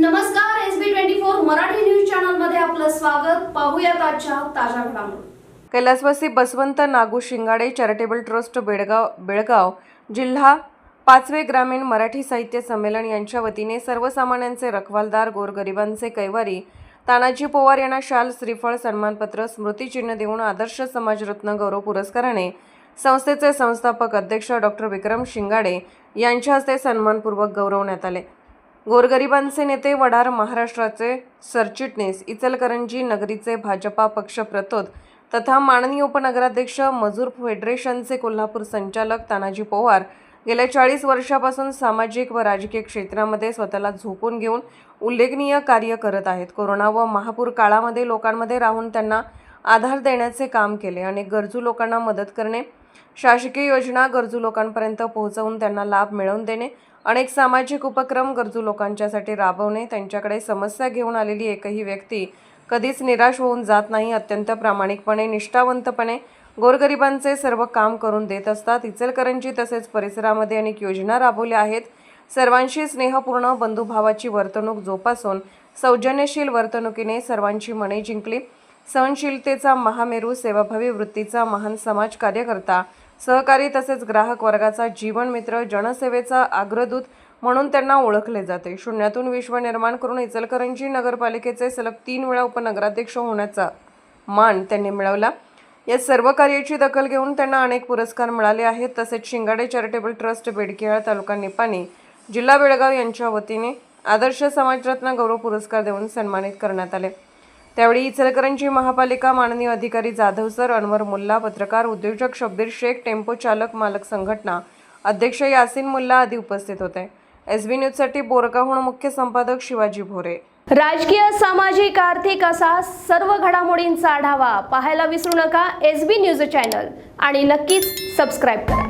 नमस्कार S B twenty four Marathi news चॅनलमध्ये आपलं स्वागत. पाहूया आजच्या ताज्या घडामोडी. कैलासवासी बसवंत नागू शिंगाडे चॅरिटेबल ट्रस्ट बेळगाव बेळगाव जिल्हा पाचवे ग्रामीण मराठी साहित्य संमेलन यांच्या वतीने सर्वसामान्यांचे रखवालदार गोरगरिबांचे कैवारी तानाजी पोवार यांना शाल श्रीफळ सन्मानपत्र स्मृतिचिन्ह देऊन आदर्श समाजरत्न गौरव पुरस्काराने संस्थेचे संस्थापक अध्यक्ष डॉक्टर विक्रम शिंगाडे यांच्या हस्ते सन्मानपूर्वक गौरवण्यात आले. गोरगरिबांचे नेते वडार महाराष्ट्राचे सरचिटणीस इचलकरंजी नगरीचे भाजपा पक्ष प्रतोद तथा माननीय उपनगराध्यक्ष मजूर फेडरेशनचे कोल्हापूर संचालक तानाजी पवार गेल्या चाळीस वर्षापासून सामाजिक व राजकीय क्षेत्रामध्ये स्वतःला झोकून घेऊन उल्लेखनीय कार्य करत आहेत. कोरोना व महापूर काळामध्ये लोकांमध्ये राहून त्यांना आधार देण्याचे काम केले अनेक गरजू लोकांना मदत करणे शासकीय योजना गरजू लोकांपर्यंत पोहोचवून त्यांना लाभ मिळवून देणे अनेक सामाजिक उपक्रम गरजू लोकांच्यासाठी राबवणे त्यांच्याकडे समस्या घेऊन आलेली एकही व्यक्ती कधीच निराश होऊन जात नाही अत्यंत प्रामाणिकपणे निष्ठावंतपणे गोरगरिबांचे सर्व काम करून देत असतात. इचलकरंजी तसेच परिसरामध्ये अनेक योजना राबवल्या आहेत. सर्वांशी स्नेहपूर्ण बंधुभावाची वर्तणूक जोपासून सौजन्यशील वर्तणुकीने सर्वांची मने जिंकली. सहनशीलतेचा महामेरू सेवाभावी वृत्तीचा महान समाज कार्यकर्ता सहकारी तसेच ग्राहक वर्गाचा जीवनमित्र जनसेवेचा अग्रदूत म्हणून त्यांना ओळखले जाते. शून्यातून विश्व निर्माण करून इचलकरंजी नगरपालिकेचे सलग तीन वेळा उपनगराध्यक्ष होण्याचा मान त्यांनी मिळवला. या सर्व कार्याची दखल घेऊन त्यांना अनेक पुरस्कार मिळाले आहेत. तसेच शिंगाडे चॅरिटेबल ट्रस्ट बेडकिहाळ तालुका निपाणी जिल्हा बेळगाव यांच्या वतीने आदर्श समाजरत्न गौरव पुरस्कार देऊन सन्मानित करण्यात आले. त्यावेळी इचलकरंजी महापालिका माननीय अधिकारी जाधव सर अनवर मुल्ला पत्रकार उद्योजक शब्बीर शेख टेम्पो चालक मालक संघटना अध्यक्ष यासिन मुल्ला आदी उपस्थित होते. एस बी न्यूजसाठी बोरगावहून मुख्य संपादक शिवाजी भोरे. राजकीय सामाजिक आर्थिक असा सर्व घडामोडींचा आढावा पाहायला विसरू नका एस बी न्यूज चॅनल आणि नक्कीच सबस्क्राईब करा.